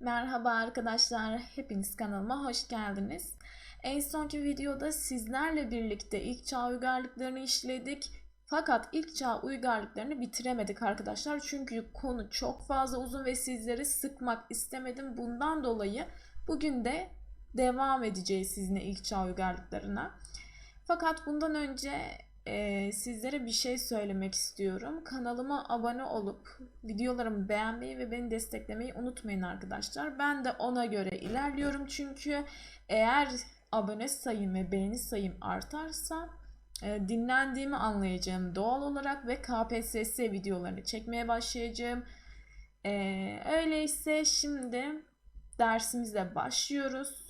Merhaba arkadaşlar, hepiniz kanalıma hoş geldiniz. En sonki videoda sizlerle birlikte ilk çağ uygarlıklarını işledik. Fakat ilk çağ uygarlıklarını bitiremedik arkadaşlar. Çünkü konu çok fazla uzun ve sizleri sıkmak istemedim. Bundan dolayı bugün de devam edeceğiz sizinle ilk çağ uygarlıklarına. Fakat bundan önce e, sizlere bir şey söylemek istiyorum. Kanalıma abone olup videolarımı beğenmeyi ve beni desteklemeyi unutmayın arkadaşlar. Ben de ona göre ilerliyorum çünkü eğer abone sayım ve beğeni sayım artarsa e, dinlendiğimi anlayacağım doğal olarak ve KPSS videolarını çekmeye başlayacağım. E, öyleyse şimdi dersimize başlıyoruz.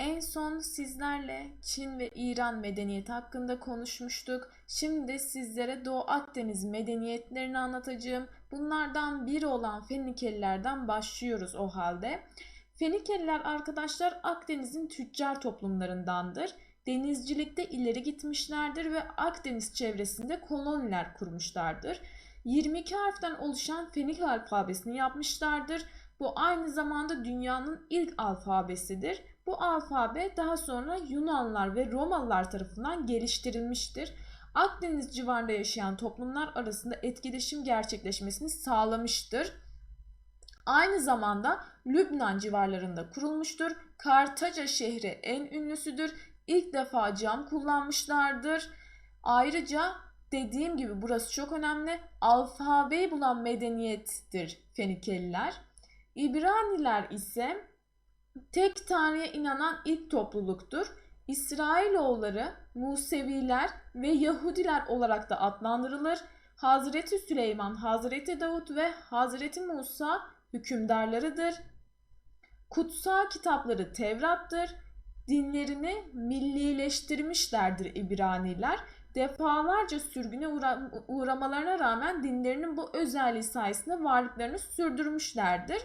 En son sizlerle Çin ve İran medeniyeti hakkında konuşmuştuk. Şimdi sizlere Doğu Akdeniz medeniyetlerini anlatacağım. Bunlardan biri olan Fenikelilerden başlıyoruz o halde. Fenikeliler arkadaşlar Akdeniz'in tüccar toplumlarındandır. Denizcilikte ileri gitmişlerdir ve Akdeniz çevresinde koloniler kurmuşlardır. 22 harften oluşan Fenik alfabesini yapmışlardır. Bu aynı zamanda dünyanın ilk alfabesidir. Bu alfabe daha sonra Yunanlar ve Romalılar tarafından geliştirilmiştir. Akdeniz civarında yaşayan toplumlar arasında etkileşim gerçekleşmesini sağlamıştır. Aynı zamanda Lübnan civarlarında kurulmuştur. Kartaca şehri en ünlüsüdür. İlk defa cam kullanmışlardır. Ayrıca dediğim gibi burası çok önemli. Alfabeyi bulan medeniyettir Fenikeliler. İbraniler ise tek tanrıya inanan ilk topluluktur. İsrailoğulları, Museviler ve Yahudiler olarak da adlandırılır. Hazreti Süleyman, Hazreti Davut ve Hazreti Musa hükümdarlarıdır. Kutsal kitapları Tevrat'tır. Dinlerini millileştirmişlerdir İbraniler. Defalarca sürgüne uğra- uğramalarına rağmen dinlerinin bu özelliği sayesinde varlıklarını sürdürmüşlerdir.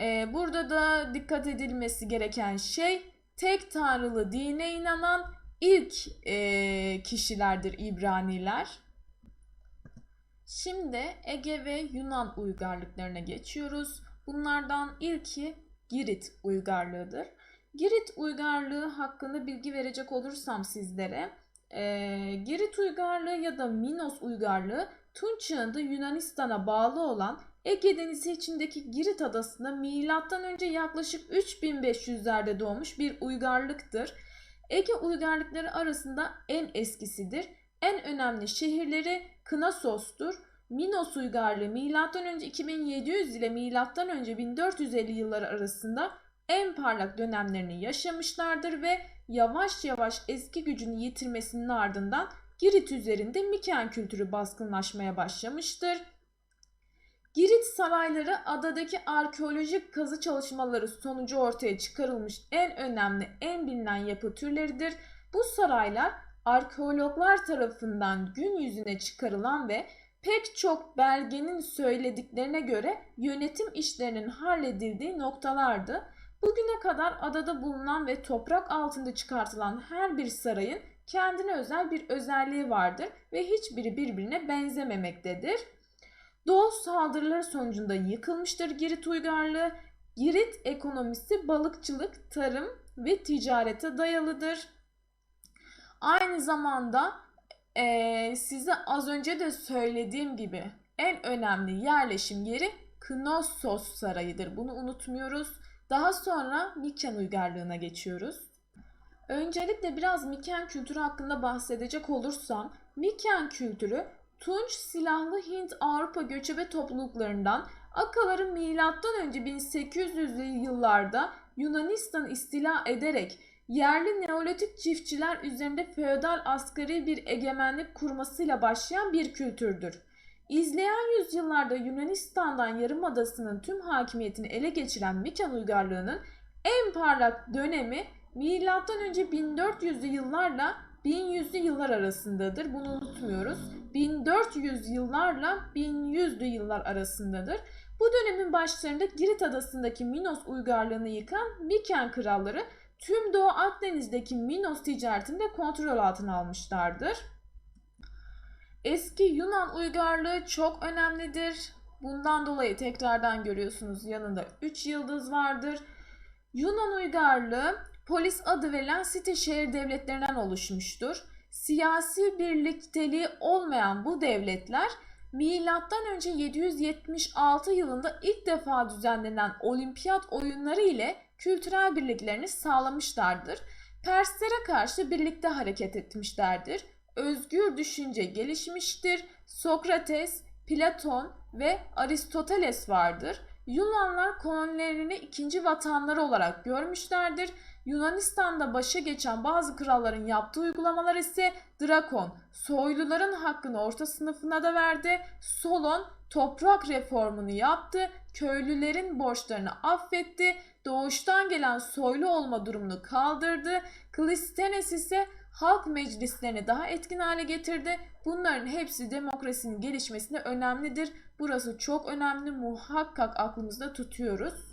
Ee, burada da dikkat edilmesi gereken şey tek tanrılı dine inanan ilk e, kişilerdir İbraniler. Şimdi Ege ve Yunan uygarlıklarına geçiyoruz. Bunlardan ilki Girit uygarlığıdır. Girit uygarlığı hakkında bilgi verecek olursam sizlere, e, Girit uygarlığı ya da Minos uygarlığı Tunç çağında Yunanistan'a bağlı olan Ege Denizi içindeki Girit adasında önce yaklaşık 3500'lerde doğmuş bir uygarlıktır. Ege uygarlıkları arasında en eskisidir. En önemli şehirleri Knosos'tur. Minos uygarlığı önce 2700 ile önce 1450 yılları arasında en parlak dönemlerini yaşamışlardır ve yavaş yavaş eski gücünü yitirmesinin ardından Girit üzerinde Miken kültürü baskınlaşmaya başlamıştır. Girit sarayları adadaki arkeolojik kazı çalışmaları sonucu ortaya çıkarılmış en önemli, en bilinen yapı türleridir. Bu saraylar arkeologlar tarafından gün yüzüne çıkarılan ve pek çok belgenin söylediklerine göre yönetim işlerinin halledildiği noktalardı. Bugüne kadar adada bulunan ve toprak altında çıkartılan her bir sarayın kendine özel bir özelliği vardır ve hiçbiri birbirine benzememektedir. Doğu saldırıları sonucunda yıkılmıştır Girit uygarlığı. Girit ekonomisi balıkçılık, tarım ve ticarete dayalıdır. Aynı zamanda eee, size az önce de söylediğim gibi en önemli yerleşim yeri Knossos Sarayı'dır. Bunu unutmuyoruz. Daha sonra Miken uygarlığına geçiyoruz. Öncelikle biraz Miken kültürü hakkında bahsedecek olursam, Miken kültürü Tunç silahlı Hint Avrupa göçebe topluluklarından Akaları milattan önce 1800'lü yıllarda Yunanistan istila ederek yerli Neolitik çiftçiler üzerinde feodal asgari bir egemenlik kurmasıyla başlayan bir kültürdür. İzleyen yüzyıllarda Yunanistan'dan Yarımadası'nın tüm hakimiyetini ele geçiren Miken uygarlığının en parlak dönemi önce 1400'lü yıllarla 1100'lü yıllar arasındadır. Bunu unutmuyoruz. 1400 yıllarla 1100'lü yıllar arasındadır. Bu dönemin başlarında Girit adasındaki Minos uygarlığını yıkan Miken kralları tüm Doğu Akdeniz'deki Minos ticaretini de kontrol altına almışlardır. Eski Yunan uygarlığı çok önemlidir. Bundan dolayı tekrardan görüyorsunuz yanında 3 yıldız vardır. Yunan uygarlığı polis adı verilen site şehir devletlerinden oluşmuştur. Siyasi birlikteliği olmayan bu devletler milattan önce 776 yılında ilk defa düzenlenen olimpiyat oyunları ile kültürel birliklerini sağlamışlardır. Perslere karşı birlikte hareket etmişlerdir. Özgür düşünce gelişmiştir. Sokrates, Platon ve Aristoteles vardır. Yunanlar kolonilerini ikinci vatanları olarak görmüşlerdir. Yunanistan'da başa geçen bazı kralların yaptığı uygulamalar ise Drakon, soyluların hakkını orta sınıfına da verdi. Solon toprak reformunu yaptı, köylülerin borçlarını affetti, doğuştan gelen soylu olma durumunu kaldırdı. Klistenes ise halk meclislerini daha etkin hale getirdi. Bunların hepsi demokrasinin gelişmesinde önemlidir. Burası çok önemli. Muhakkak aklımızda tutuyoruz.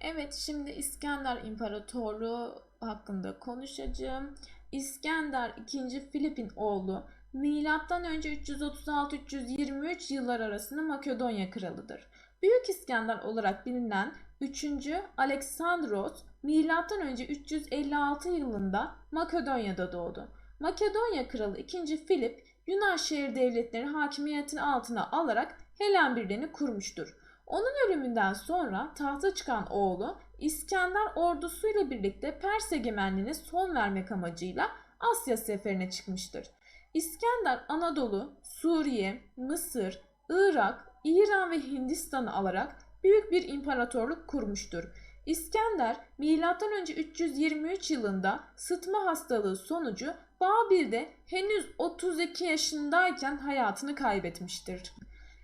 Evet, şimdi İskender İmparatorluğu hakkında konuşacağım. İskender II. Filip'in oğlu milattan önce 336-323 yıllar arasında Makedonya kralıdır. Büyük İskender olarak bilinen 3. Aleksandros milattan önce 356 yılında Makedonya'da doğdu. Makedonya kralı 2. Filip Yunan şehir devletlerini hakimiyetin altına alarak Helen Birliği'ni kurmuştur. Onun ölümünden sonra tahta çıkan oğlu İskender ordusuyla birlikte Pers egemenliğine son vermek amacıyla Asya seferine çıkmıştır. İskender Anadolu, Suriye, Mısır, Irak, İran ve Hindistan'ı alarak büyük bir imparatorluk kurmuştur. İskender M.Ö. 323 yılında sıtma hastalığı sonucu Babil'de henüz 32 yaşındayken hayatını kaybetmiştir.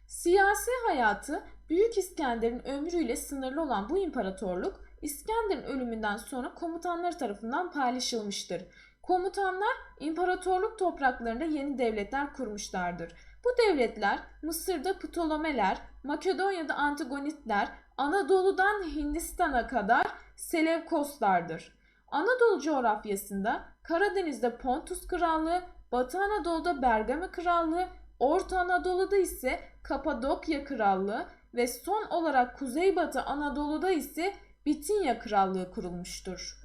Siyasi hayatı Büyük İskender'in ömrüyle sınırlı olan bu imparatorluk İskender'in ölümünden sonra komutanlar tarafından paylaşılmıştır. Komutanlar imparatorluk topraklarında yeni devletler kurmuşlardır. Bu devletler Mısır'da Ptolemeler, Makedonya'da Antigonitler, Anadolu'dan Hindistan'a kadar Selevkoslardır. Anadolu coğrafyasında Karadeniz'de Pontus Krallığı, Batı Anadolu'da Bergama Krallığı, Orta Anadolu'da ise Kapadokya Krallığı ve son olarak Kuzeybatı Anadolu'da ise Bitinya Krallığı kurulmuştur.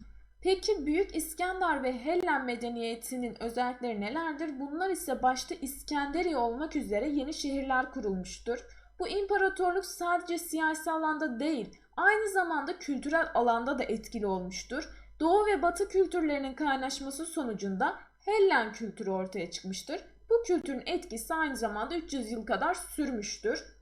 Peki Büyük İskender ve Hellen medeniyetinin özellikleri nelerdir? Bunlar ise başta İskenderiye olmak üzere yeni şehirler kurulmuştur. Bu imparatorluk sadece siyasi alanda değil, aynı zamanda kültürel alanda da etkili olmuştur. Doğu ve Batı kültürlerinin kaynaşması sonucunda Hellen kültürü ortaya çıkmıştır. Bu kültürün etkisi aynı zamanda 300 yıl kadar sürmüştür.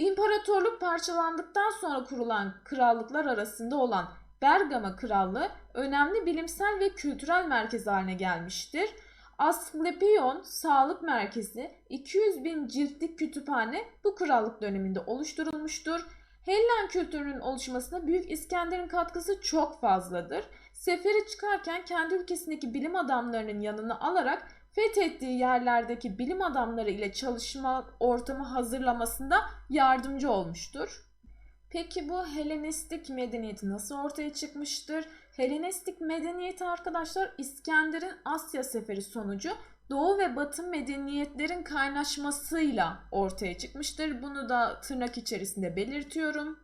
İmparatorluk parçalandıktan sonra kurulan krallıklar arasında olan Bergama Krallığı önemli bilimsel ve kültürel merkez haline gelmiştir. Asklepion Sağlık Merkezi 200 bin ciltlik kütüphane bu krallık döneminde oluşturulmuştur. Hellen kültürünün oluşmasına Büyük İskender'in katkısı çok fazladır. Sefere çıkarken kendi ülkesindeki bilim adamlarının yanına alarak fethettiği yerlerdeki bilim adamları ile çalışma ortamı hazırlamasında yardımcı olmuştur. Peki bu Helenistik medeniyeti nasıl ortaya çıkmıştır? Helenistik medeniyeti arkadaşlar İskender'in Asya seferi sonucu Doğu ve Batı medeniyetlerin kaynaşmasıyla ortaya çıkmıştır. Bunu da tırnak içerisinde belirtiyorum.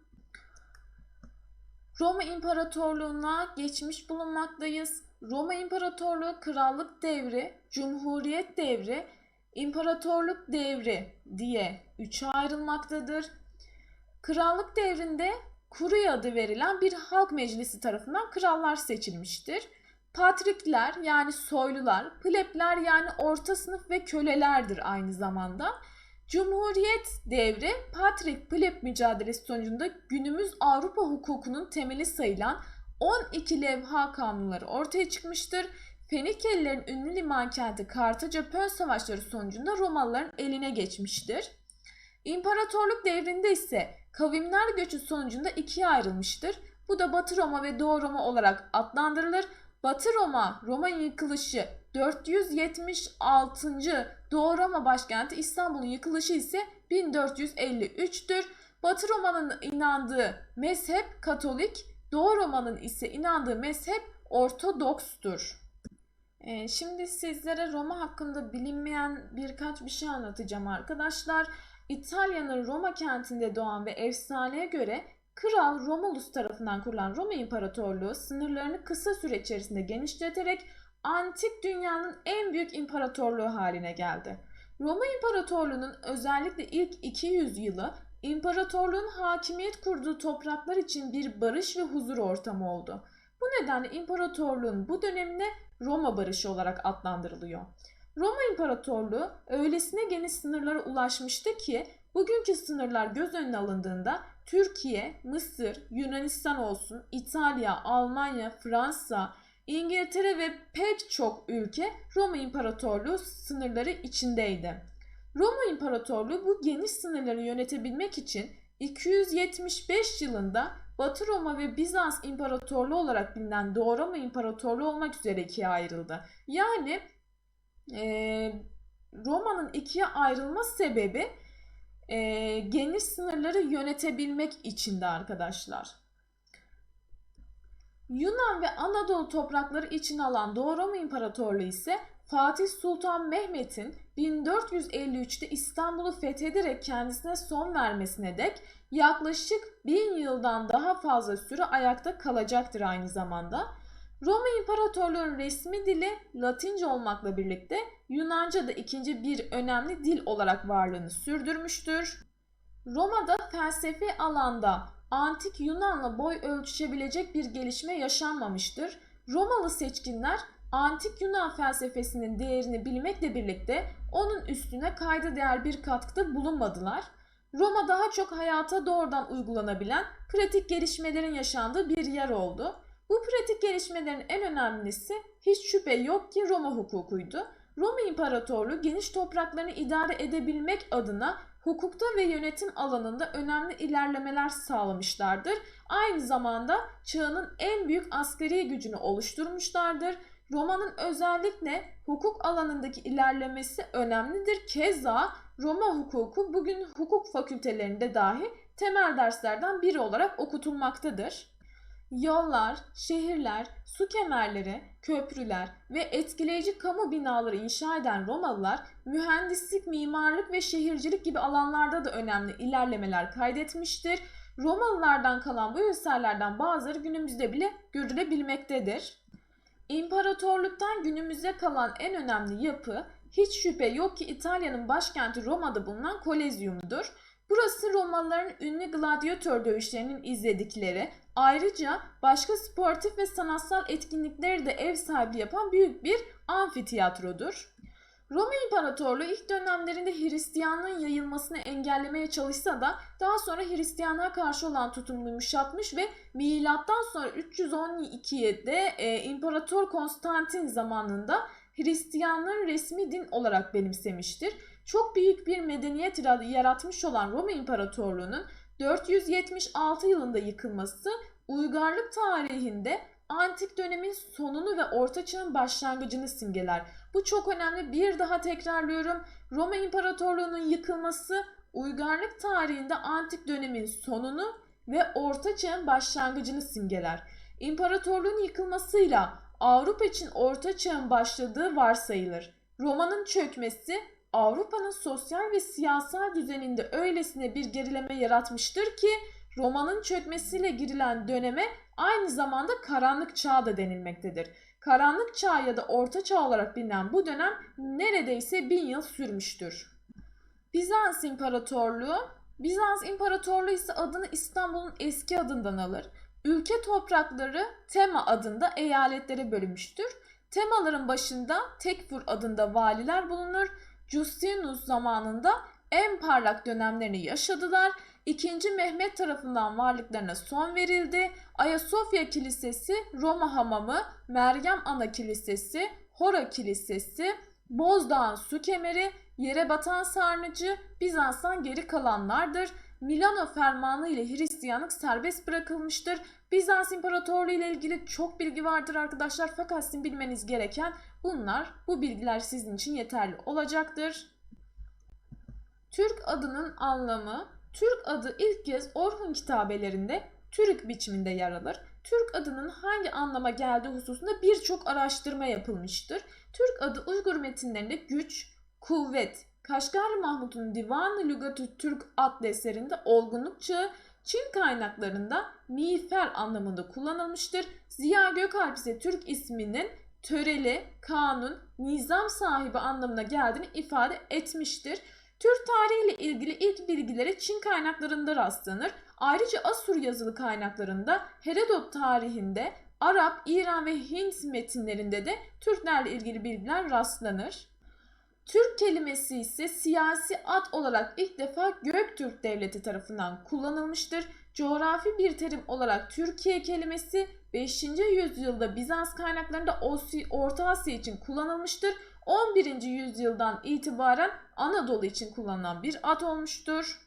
Roma İmparatorluğu'na geçmiş bulunmaktayız. Roma İmparatorluğu krallık devri, cumhuriyet devri, imparatorluk devri diye üçe ayrılmaktadır. Krallık devrinde Kuruy adı verilen bir halk meclisi tarafından krallar seçilmiştir. Patrikler yani soylular, plebler yani orta sınıf ve kölelerdir aynı zamanda. Cumhuriyet devri Patrik pleb mücadelesi sonucunda günümüz Avrupa hukukunun temeli sayılan 12 levha kanunları ortaya çıkmıştır. Fenikelilerin ünlü liman kenti Kartaca Pön Savaşları sonucunda Romalıların eline geçmiştir. İmparatorluk devrinde ise kavimler göçü sonucunda ikiye ayrılmıştır. Bu da Batı Roma ve Doğu Roma olarak adlandırılır. Batı Roma, Roma yıkılışı 476. Doğu Roma başkenti İstanbul'un yıkılışı ise 1453'tür. Batı Roma'nın inandığı mezhep Katolik, Doğu Roma'nın ise inandığı mezhep Ortodokstur. Ee, şimdi sizlere Roma hakkında bilinmeyen birkaç bir şey anlatacağım arkadaşlar. İtalya'nın Roma kentinde doğan ve efsaneye göre Kral Romulus tarafından kurulan Roma İmparatorluğu sınırlarını kısa süre içerisinde genişleterek antik dünyanın en büyük imparatorluğu haline geldi. Roma İmparatorluğu'nun özellikle ilk 200 yılı imparatorluğun hakimiyet kurduğu topraklar için bir barış ve huzur ortamı oldu. Bu nedenle imparatorluğun bu dönemine Roma barışı olarak adlandırılıyor. Roma İmparatorluğu öylesine geniş sınırlara ulaşmıştı ki bugünkü sınırlar göz önüne alındığında Türkiye, Mısır, Yunanistan olsun, İtalya, Almanya, Fransa, İngiltere ve pek çok ülke Roma İmparatorluğu sınırları içindeydi. Roma İmparatorluğu bu geniş sınırları yönetebilmek için 275 yılında Batı Roma ve Bizans İmparatorluğu olarak bilinen Doğu Roma İmparatorluğu olmak üzere ikiye ayrıldı. Yani e, Roma'nın ikiye ayrılma sebebi e, geniş sınırları yönetebilmek içindi arkadaşlar. Yunan ve Anadolu toprakları için alan Doğu Roma İmparatorluğu ise Fatih Sultan Mehmet'in 1453'te İstanbul'u fethederek kendisine son vermesine dek yaklaşık bin yıldan daha fazla süre ayakta kalacaktır aynı zamanda. Roma İmparatorluğu'nun resmi dili Latince olmakla birlikte Yunanca da ikinci bir önemli dil olarak varlığını sürdürmüştür. Roma'da felsefi alanda antik Yunan'la boy ölçüşebilecek bir gelişme yaşanmamıştır. Romalı seçkinler antik Yunan felsefesinin değerini bilmekle birlikte onun üstüne kayda değer bir katkıda bulunmadılar. Roma daha çok hayata doğrudan uygulanabilen pratik gelişmelerin yaşandığı bir yer oldu. Bu pratik gelişmelerin en önemlisi hiç şüphe yok ki Roma hukukuydu. Roma İmparatorluğu geniş topraklarını idare edebilmek adına hukukta ve yönetim alanında önemli ilerlemeler sağlamışlardır. Aynı zamanda çağının en büyük askeri gücünü oluşturmuşlardır. Roma'nın özellikle hukuk alanındaki ilerlemesi önemlidir. Keza Roma hukuku bugün hukuk fakültelerinde dahi temel derslerden biri olarak okutulmaktadır. Yollar, şehirler, su kemerleri, köprüler ve etkileyici kamu binaları inşa eden Romalılar mühendislik, mimarlık ve şehircilik gibi alanlarda da önemli ilerlemeler kaydetmiştir. Romalılardan kalan bu eserlerden bazıları günümüzde bile görülebilmektedir. İmparatorluktan günümüze kalan en önemli yapı hiç şüphe yok ki İtalya'nın başkenti Roma'da bulunan Kolezyum'dur. Burası Romalıların ünlü gladyatör dövüşlerinin izledikleri, ayrıca başka sportif ve sanatsal etkinlikleri de ev sahibi yapan büyük bir amfitiyatrodur. Roma İmparatorluğu ilk dönemlerinde Hristiyanlığın yayılmasını engellemeye çalışsa da daha sonra Hristiyanlığa karşı olan tutumunu yumuşatmış ve milattan sonra 312'de e, İmparator Konstantin zamanında Hristiyanlığın resmi din olarak benimsemiştir. Çok büyük bir medeniyet yaratmış olan Roma İmparatorluğu'nun 476 yılında yıkılması uygarlık tarihinde antik dönemin sonunu ve orta çağın başlangıcını simgeler. Bu çok önemli. Bir daha tekrarlıyorum. Roma İmparatorluğu'nun yıkılması uygarlık tarihinde antik dönemin sonunu ve orta çağın başlangıcını simgeler. İmparatorluğun yıkılmasıyla Avrupa için orta çağın başladığı varsayılır. Roma'nın çökmesi Avrupa'nın sosyal ve siyasal düzeninde öylesine bir gerileme yaratmıştır ki Roma'nın çökmesiyle girilen döneme aynı zamanda karanlık çağ da denilmektedir. Karanlık çağ ya da orta çağ olarak bilinen bu dönem neredeyse bin yıl sürmüştür. Bizans İmparatorluğu Bizans İmparatorluğu ise adını İstanbul'un eski adından alır. Ülke toprakları Tema adında eyaletlere bölünmüştür. Temaların başında Tekfur adında valiler bulunur. Justinus zamanında en parlak dönemlerini yaşadılar. İkinci Mehmet tarafından varlıklarına son verildi. Ayasofya Kilisesi, Roma Hamamı, Meryem Ana Kilisesi, Hora Kilisesi, Bozdağ'ın su kemeri, yere batan sarnıcı Bizans'tan geri kalanlardır. Milano fermanı ile Hristiyanlık serbest bırakılmıştır. Bizans İmparatorluğu ile ilgili çok bilgi vardır arkadaşlar fakat sizin bilmeniz gereken bunlar. Bu bilgiler sizin için yeterli olacaktır. Türk adının anlamı Türk adı ilk kez Orhun kitabelerinde Türk biçiminde yer alır. Türk adının hangi anlama geldiği hususunda birçok araştırma yapılmıştır. Türk adı Uygur metinlerinde güç, kuvvet, Kaşgarlı Mahmut'un Divan-ı Lügatü Türk adlı eserinde olgunluk çağı Çin kaynaklarında miğfer anlamında kullanılmıştır. Ziya Gökalp ise Türk isminin töreli, kanun, nizam sahibi anlamına geldiğini ifade etmiştir. Türk tarihiyle ilgili ilk bilgilere Çin kaynaklarında rastlanır. Ayrıca Asur yazılı kaynaklarında Herodot tarihinde Arap, İran ve Hint metinlerinde de Türklerle ilgili bilgiler rastlanır. Türk kelimesi ise siyasi ad olarak ilk defa Göktürk Devleti tarafından kullanılmıştır. Coğrafi bir terim olarak Türkiye kelimesi 5. yüzyılda Bizans kaynaklarında Orta Asya için kullanılmıştır. 11. yüzyıldan itibaren Anadolu için kullanılan bir ad olmuştur.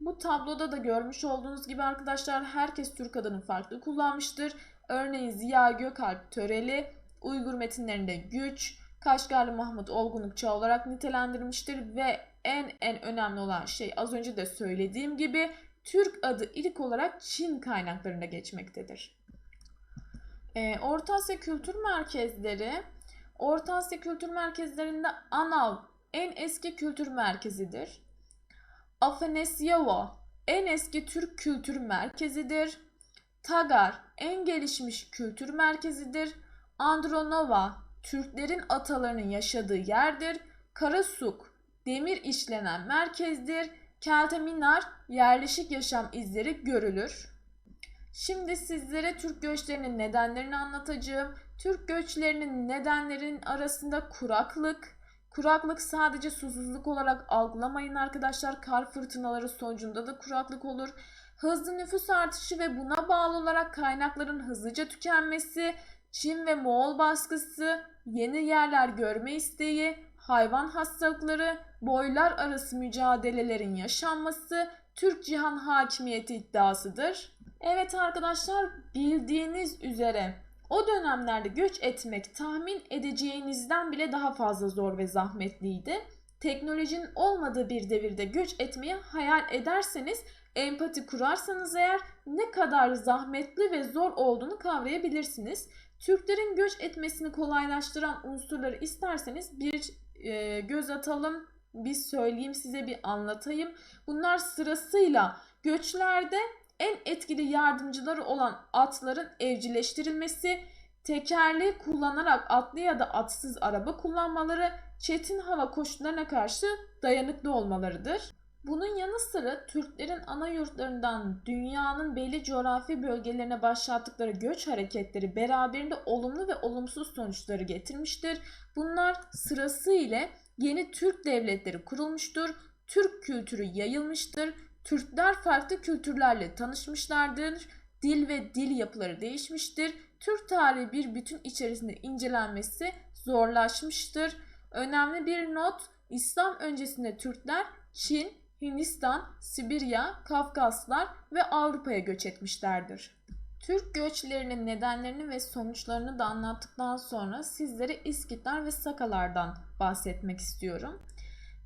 Bu tabloda da görmüş olduğunuz gibi arkadaşlar herkes Türk adını farklı kullanmıştır. Örneğin Ziya Gökalp Töreli, Uygur metinlerinde güç, Kaşgarlı Mahmut olgunluk çağı olarak nitelendirmiştir ve en en önemli olan şey az önce de söylediğim gibi Türk adı ilk olarak Çin kaynaklarında geçmektedir. Ee, Orta Asya Kültür Merkezleri Orta Asya Kültür Merkezlerinde Anav en eski kültür merkezidir. Afanasyava en eski Türk kültür merkezidir. Tagar en gelişmiş kültür merkezidir. Andronova Türklerin atalarının yaşadığı yerdir. Karasuk demir işlenen merkezdir. Kelteminar yerleşik yaşam izleri görülür. Şimdi sizlere Türk göçlerinin nedenlerini anlatacağım. Türk göçlerinin nedenlerinin arasında kuraklık, Kuraklık sadece susuzluk olarak algılamayın arkadaşlar. Kar fırtınaları sonucunda da kuraklık olur. Hızlı nüfus artışı ve buna bağlı olarak kaynakların hızlıca tükenmesi, Çin ve Moğol baskısı, yeni yerler görme isteği, hayvan hastalıkları, boylar arası mücadelelerin yaşanması, Türk cihan hakimiyeti iddiasıdır. Evet arkadaşlar bildiğiniz üzere o dönemlerde göç etmek tahmin edeceğinizden bile daha fazla zor ve zahmetliydi. Teknolojinin olmadığı bir devirde göç etmeyi hayal ederseniz, empati kurarsanız eğer ne kadar zahmetli ve zor olduğunu kavrayabilirsiniz. Türklerin göç etmesini kolaylaştıran unsurları isterseniz bir e, göz atalım, bir söyleyeyim size bir anlatayım. Bunlar sırasıyla göçlerde en etkili yardımcıları olan atların evcilleştirilmesi, tekerleği kullanarak atlı ya da atsız araba kullanmaları, çetin hava koşullarına karşı dayanıklı olmalarıdır. Bunun yanı sıra Türklerin ana yurtlarından dünyanın belli coğrafi bölgelerine başlattıkları göç hareketleri beraberinde olumlu ve olumsuz sonuçları getirmiştir. Bunlar sırasıyla yeni Türk devletleri kurulmuştur, Türk kültürü yayılmıştır, Türkler farklı kültürlerle tanışmışlardır, dil ve dil yapıları değişmiştir, Türk tarihi bir bütün içerisinde incelenmesi zorlaşmıştır. Önemli bir not, İslam öncesinde Türkler Çin, Hindistan, Sibirya, Kafkaslar ve Avrupa'ya göç etmişlerdir. Türk göçlerinin nedenlerini ve sonuçlarını da anlattıktan sonra sizlere İskitler ve Sakalardan bahsetmek istiyorum.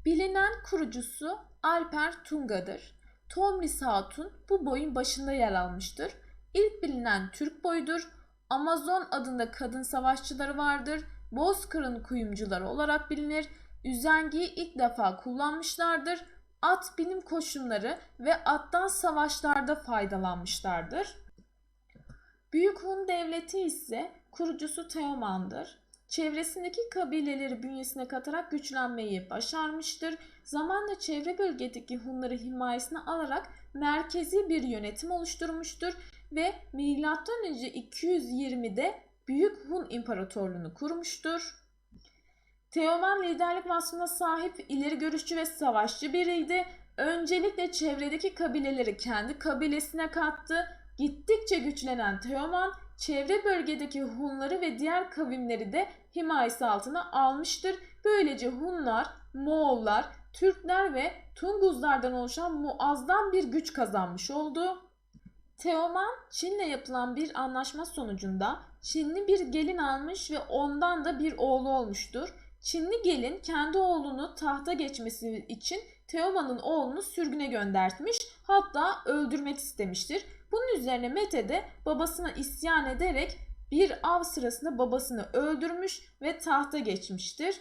Bilinen kurucusu Alper Tunga'dır. Tomris Hatun bu boyun başında yer almıştır. İlk bilinen Türk boyudur. Amazon adında kadın savaşçıları vardır. Bozkır'ın kuyumcuları olarak bilinir. Üzengiyi ilk defa kullanmışlardır. At bilim koşulları ve attan savaşlarda faydalanmışlardır. Büyük Hun Devleti ise kurucusu Teoman'dır. Çevresindeki kabileleri bünyesine katarak güçlenmeyi başarmıştır. Zamanla çevre bölgedeki Hunları himayesine alarak merkezi bir yönetim oluşturmuştur ve M.Ö. 220'de Büyük Hun İmparatorluğunu kurmuştur. Teoman liderlik vasfına sahip ileri görüşçü ve savaşçı biriydi. Öncelikle çevredeki kabileleri kendi kabilesine kattı. Gittikçe güçlenen Teoman çevre bölgedeki Hunları ve diğer kavimleri de himayesi altına almıştır. Böylece Hunlar, Moğollar, Türkler ve Tunguzlardan oluşan muazzam bir güç kazanmış oldu. Teoman Çin'le yapılan bir anlaşma sonucunda Çinli bir gelin almış ve ondan da bir oğlu olmuştur. Çinli gelin kendi oğlunu tahta geçmesi için Teoman'ın oğlunu sürgüne göndertmiş hatta öldürmek istemiştir. Bunun üzerine Mete de babasına isyan ederek bir av sırasında babasını öldürmüş ve tahta geçmiştir.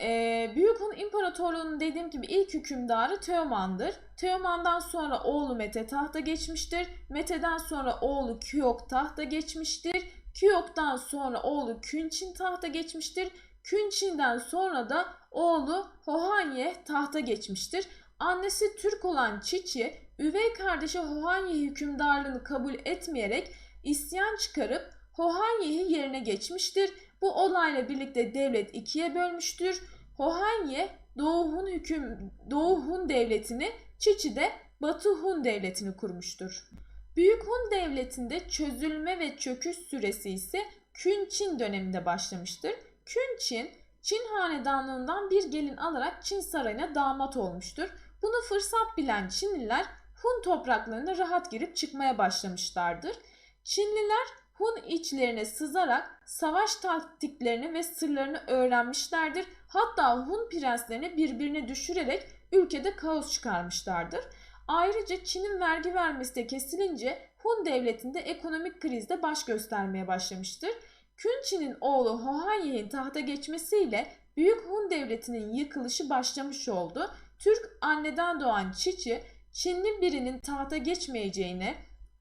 Ee, Büyük Hun İmparatorluğu'nun dediğim gibi ilk hükümdarı Teoman'dır. Teoman'dan sonra oğlu Mete tahta geçmiştir. Mete'den sonra oğlu Kyok tahta geçmiştir. Kyok'tan sonra oğlu Künçin tahta geçmiştir. Künçin'den sonra da oğlu Hohanye tahta geçmiştir. Annesi Türk olan Çiçi, üvey kardeşi Hohanye hükümdarlığını kabul etmeyerek isyan çıkarıp Hohanye'yi yerine geçmiştir. Bu olayla birlikte devlet ikiye bölmüştür. Hohanye Doğu Hun hüküm Doğu Hun devletini, Çiçi de Batı Hun devletini kurmuştur. Büyük Hun devletinde çözülme ve çöküş süresi ise Kün-Çin döneminde başlamıştır. Kün-Çin, Çin hanedanlığından bir gelin alarak Çin sarayına damat olmuştur. Bunu fırsat bilen Çinliler Hun topraklarına rahat girip çıkmaya başlamışlardır. Çinliler Hun içlerine sızarak savaş taktiklerini ve sırlarını öğrenmişlerdir. Hatta Hun prenslerini birbirine düşürerek ülkede kaos çıkarmışlardır. Ayrıca Çin'in vergi vermesi de kesilince Hun devletinde ekonomik krizde baş göstermeye başlamıştır. Künçin'in oğlu Hohanye'nin tahta geçmesiyle Büyük Hun devletinin yıkılışı başlamış oldu. Türk anneden doğan Çiçi, Çinli birinin tahta geçmeyeceğine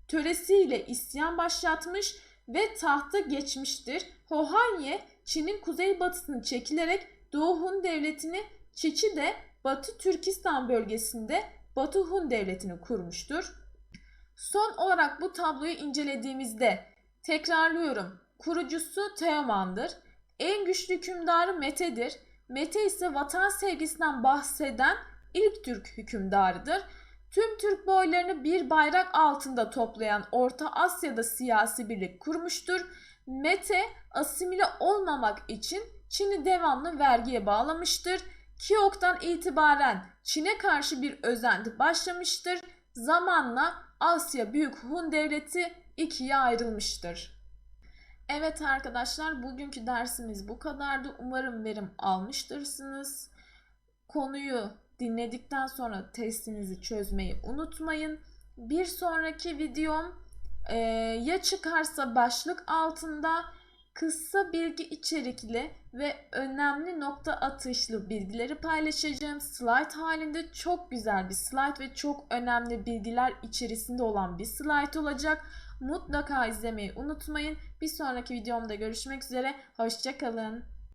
töresiyle isyan başlatmış ve tahta geçmiştir. Hohanye Çin'in kuzeybatısını çekilerek Doğu Hun devletini, Çiçi de Batı Türkistan bölgesinde Batı Hun devletini kurmuştur. Son olarak bu tabloyu incelediğimizde tekrarlıyorum. Kurucusu Teoman'dır. En güçlü hükümdarı Mete'dir. Mete ise vatan sevgisinden bahseden ilk Türk hükümdarıdır. Tüm Türk boylarını bir bayrak altında toplayan Orta Asya'da siyasi birlik kurmuştur. Mete asimile olmamak için Çin'i devamlı vergiye bağlamıştır. Kiok'tan itibaren Çin'e karşı bir özenti başlamıştır. Zamanla Asya Büyük Hun Devleti ikiye ayrılmıştır. Evet arkadaşlar bugünkü dersimiz bu kadardı. Umarım verim almıştırsınız. Konuyu dinledikten sonra testinizi çözmeyi unutmayın. Bir sonraki videom e, ya çıkarsa başlık altında kısa bilgi içerikli ve önemli nokta atışlı bilgileri paylaşacağım. Slide halinde çok güzel bir slide ve çok önemli bilgiler içerisinde olan bir slide olacak. Mutlaka izlemeyi unutmayın. Bir sonraki videomda görüşmek üzere. Hoşçakalın.